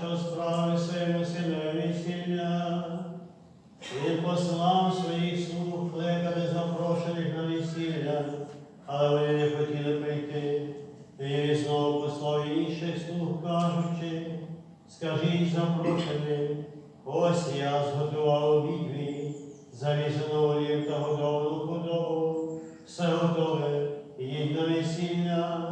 що справи своєму синові весілля. Він послав своїх слуг кликати запрошених на весілля, але вони не хотіли прийти. І знову послав інших слуг, кажучи, скажіть запрошеним, ось я зготував обід мій, зарізану олів та годовану худобу, все готове, їдь на весілля.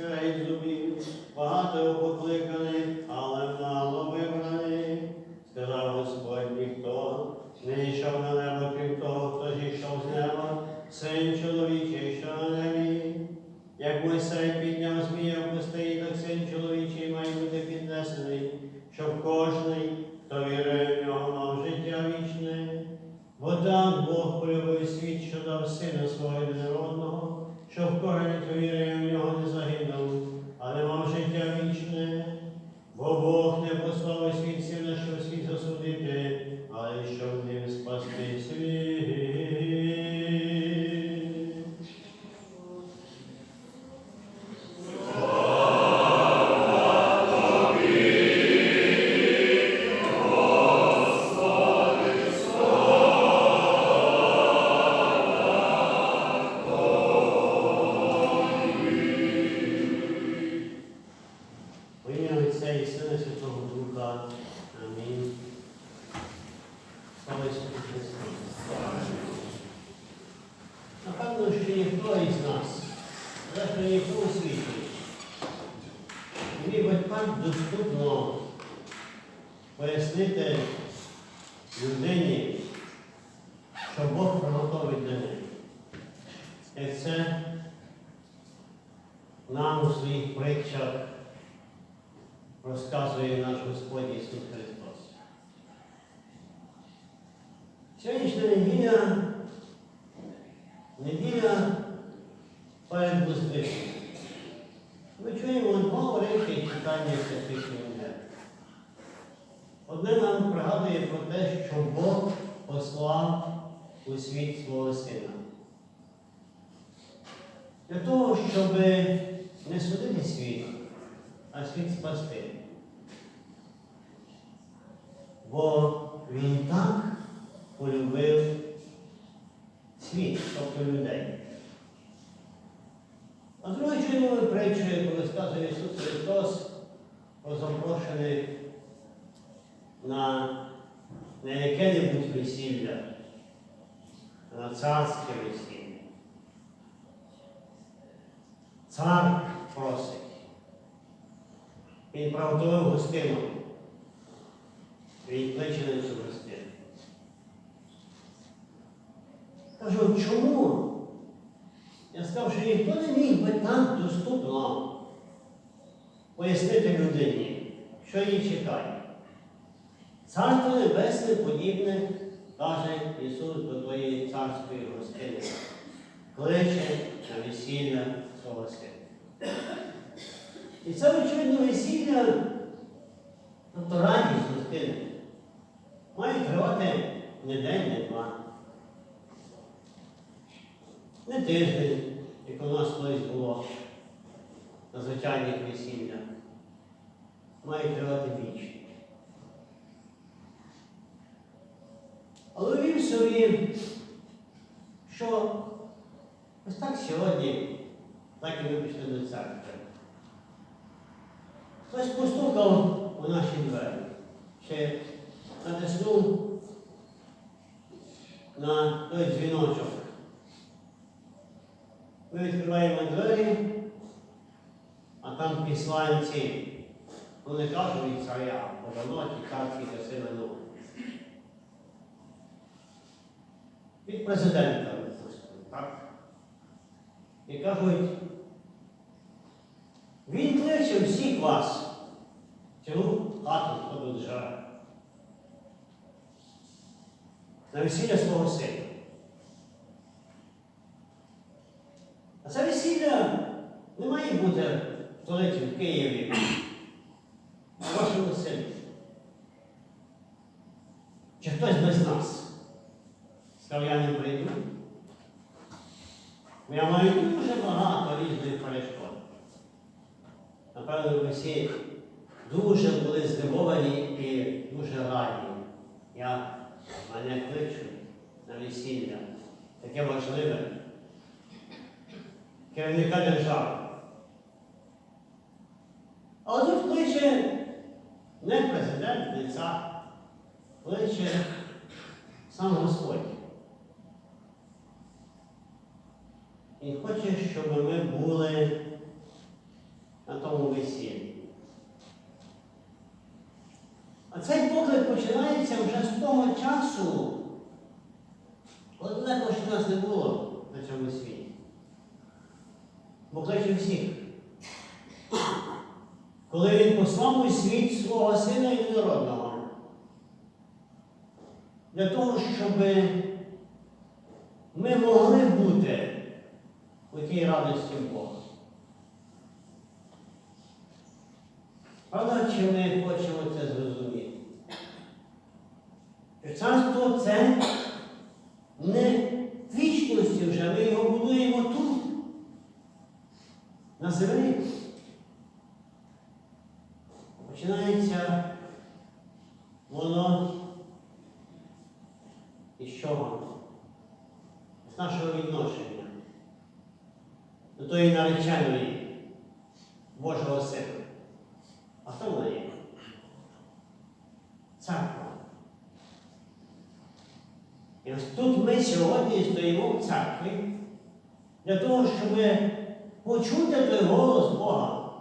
एक्सरसाइज जो भी वहाँ जो हो Бо Бог не послав світ сина, що світ засудити, Сьогоднішня неділя неділя перед Воскресінням. Ми чуємо два уривки читання святих Євангелій. Одне нам пригадує про те, що Бог послав у світ свого Сина. Для того, щоб не судити світ, а світ спасти. Бо він так полюбив світ, тобто людей. А друге чуємо ми яку розказує Ісус Христос про запрошених на не яке-небудь весілля, на царське весілля. Цар просить. Він приготував гостину. Він кличе на цю гостину. Кажу, чому? Я сказав, що ніхто не міг би так доступно пояснити людині, що її чекає. Царство Небесне подібне, каже Ісус до твоєї царської гостини. Кличе на весілля свого сина. І це, очевидно, весілля, тобто радість гостини, має тривати не день, не два не тиждень, як у нас колись було на звичайних весіллях, має тривати вічно. Але уявів собі, що ось так сьогодні, так і ми пішли до церкви. Хтось постукав у наші двері чи натиснув на той дзвіночок. Ми відкриваємо двері, а там післанці. Вони кажуть від царя, поданоті, царські часи минули. Від президента, так? І кажуть, він кличе всіх вас, цілу хату, хто живе. На весілля свого сина. А це весілля не має бути в в Києві, в вашому селі. Чи хтось без нас? Сказав, я не прийду. Я маю дуже багато різних перешкод. Напевно, ви всі дуже були здивовані і дуже раді. Я мене кличу на весілля. Таке важливе. Керівника держави. Але тут кличе не президент, не цар, кличе сам Господь. І хоче, щоб ми були на тому весіллі. А цей поклик починається вже з того часу, коли далеко ще нас не було на цьому світі. Бо кличе всіх. Коли він послав у світ свого сина і народного, для того, щоб ми могли бути у тій радості Бога. Правда, чи ми хочемо це зрозуміти? Що царство це не вічності вже, ми його будуємо тут, на землі. Починається воно із чого? З нашого відношення до тої нареченої Божого Сина. А хто вона є? Церква. І ось тут ми сьогодні стоїмо в церкві для того, щоб почути той голос Бога,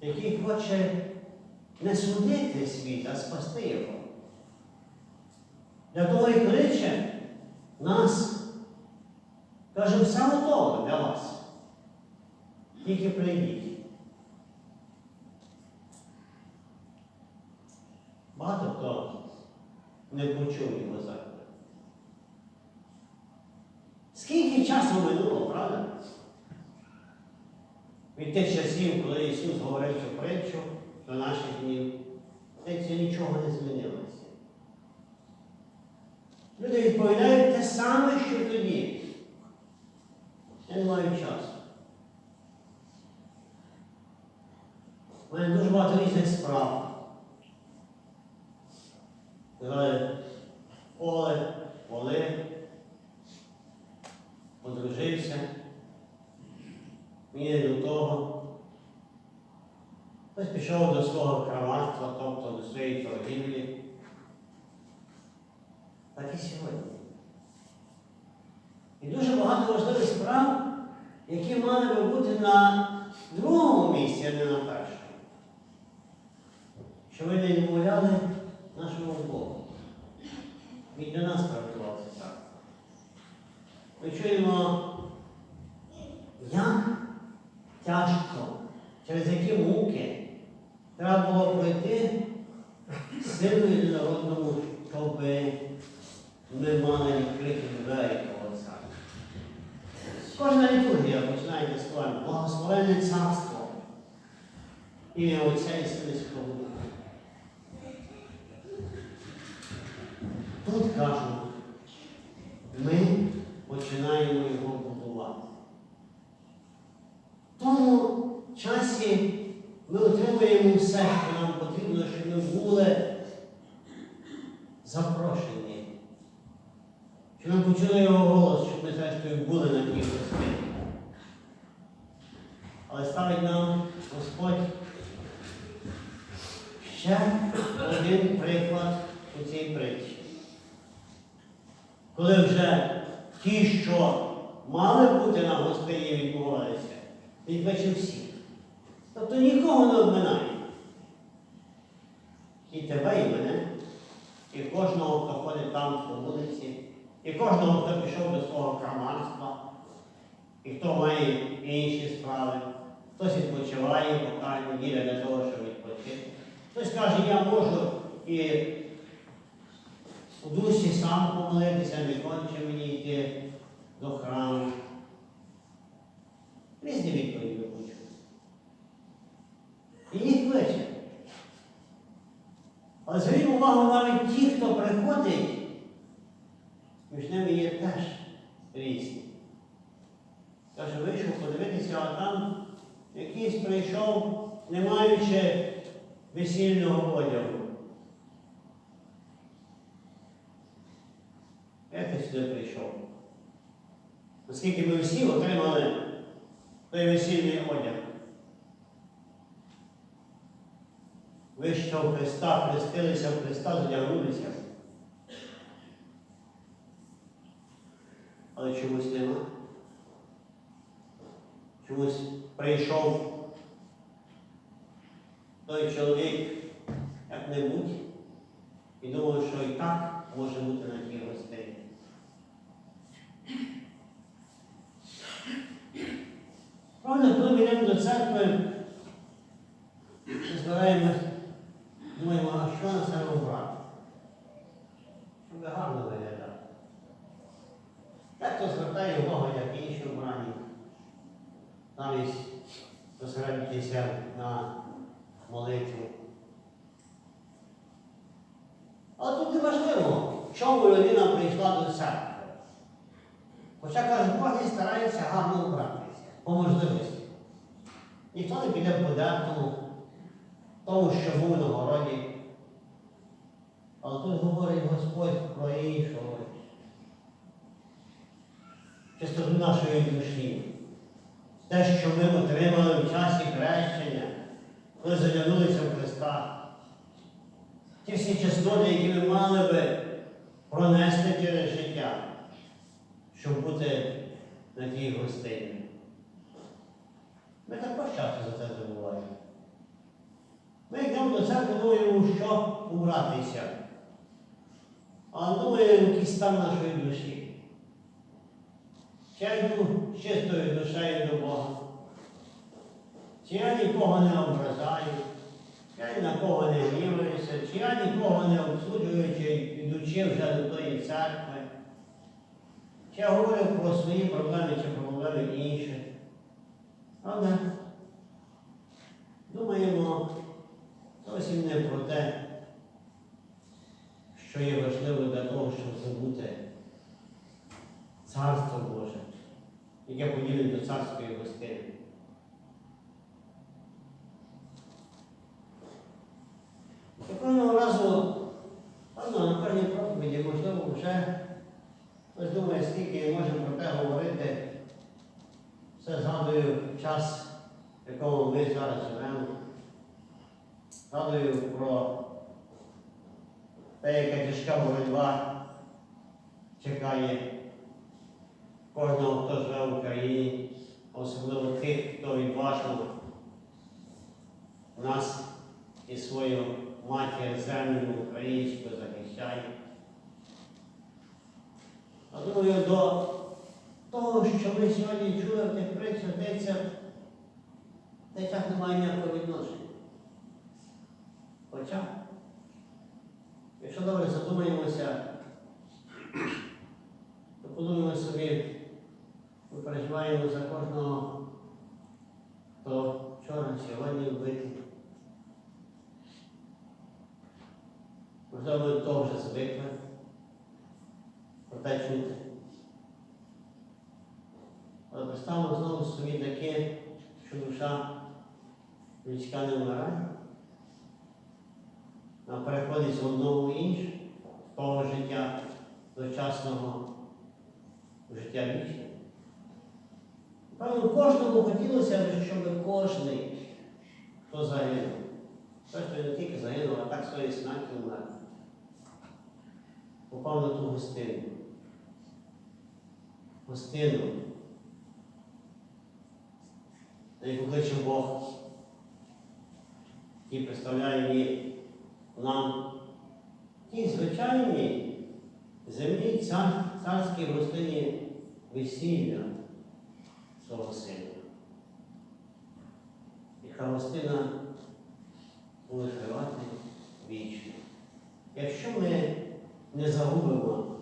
який хоче не судити світ, а спасти його. Для того і кличе нас, каже, все готово для вас. Тільки прийдіть. Багато хто не почув його заклик. Скільки часу минуло, правда? Від тих часів, коли Ісус говорив цю притчу до наших днів, здається, нічого не змінилося. Люди відповідають те саме, що тоді. Я не маю часу. У мене дуже багато різних справ. Казали, Оле, Олег, одружився, мені до того. Хтось пішов до свого крамарства, тобто до своєї торгівлі. Так і сьогодні. І дуже багато важливих справ, які мали би бути на другому місці, а не на першому. Що ви не відмовляли нашому Богу. Він для нас приготувався так. Ми чуємо, як тяжко, через які муки треба було пройти сину єдинородному, щоб ми мали відкриті двері того царства. Кожна літургія починається з словами благословенне царство. Ім'я Отця і Сина і Святого Духа. Тут кажуть, ми починаємо його будувати. В тому часі ми отримуємо все, що нам потрібно, щоб ми були запрошені почули його голос, щоб ми зрештою були на тій гостині. Але ставить нам Господь ще один приклад у цій притчі. Коли вже ті, що мали бути на гостині, відбувалися, він кличе всіх. Тобто нікого не обминає. І тебе, і мене, і кожного, хто ходить там по вулиці, і кожного, хто пішов до свого крамарства, і хто має інші справи. Хтось відпочиває, поки неділя для того, щоб відпочити. Хтось каже, я можу і у душі сам помолитися, не конче мені йти до храму. Різні відповіді почули. І їх кличе. Але зверніть увагу навіть ті, хто приходить, між ними є теж різні. Каже, вийшов подивитися, а там якийсь прийшов, не маючи весільного одягу. Як ти сюди прийшов? Оскільки ми всі отримали той весільний одяг. Ви що в Христа хрестилися в Христа, задягнулися. Але чомусь нема. Чомусь прийшов той чоловік як-небудь і думав, що і так може бути на тій гостині. Правда, коли ми йдемо до церкви, ми збираємось, думаємо, а що на себе обрати? Щоб гарно виглядати. Дехто звертає увагу, як інші обрані, замість зосередитися на молитві. Але тут не важливо, чому людина прийшла до церкви. Хоча каже, кожен старається гарно вбратися, по можливості. Ніхто не піде в податку, тому, що був на городі. Але тут говорить Господь про іншого. Чистоту нашої душі. Те, що ми отримали в часі хрещення, коли задягнулися в Христа. Ті всі чесноти, які ми мали би пронести через життя, щоб бути на тій гостині. Ми також часто за це забуваємо. Ми йдемо до церкви, думаємо, що убратися. Але думаємо, який стан нашої душі. Чи я йду чистою душею до Бога? Чи я нікого не ображаю, чи я на кого не гніваюся, чи я нікого не обсуджую, чи йдучи вже до тої церкви, чи я говорю про свої проблеми чи про проблеми інших. Але думаємо зовсім не про те, що є важливо для того, щоб забути Царство Боже, яке поділить до царської гостини. Кожного разу, певно, на кожній проповіді, можливо, вже хтось думає, скільки можемо про те говорити. Все згадую час, в якому ми зараз живемо. Згадую про те, яка тяжка боротьба чекає кожного, хто живе в Україні, особливо тих, хто відважно нас і свою матір землю українську захищає. А думаю, до того, що ми сьогодні чули в тих притчах, в течах немає ніякого відношення. Хоча, якщо добре задумаємося, то подумаємо собі, ми переживаємо за кожного, хто вчора, сьогодні вбитий. Можливо, того вже звикли про те чути. Але представимо знову собі таке, що душа людська не вмирає. Вона переходить з одного в інше, з того життя дочасного в життя вічне. Певно, кожному хотілося б, щоб кожний, хто загинув, той, хто не тільки загинув, а так своєю смертю вмер, попав на ту гостину. Гостину, на яку кличе Бог, який представляє нам ті звичайні землі цар, царській гостині весілля свого сина. І гостина буде тривати вічно. Якщо ми не загубимо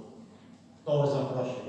того запрошення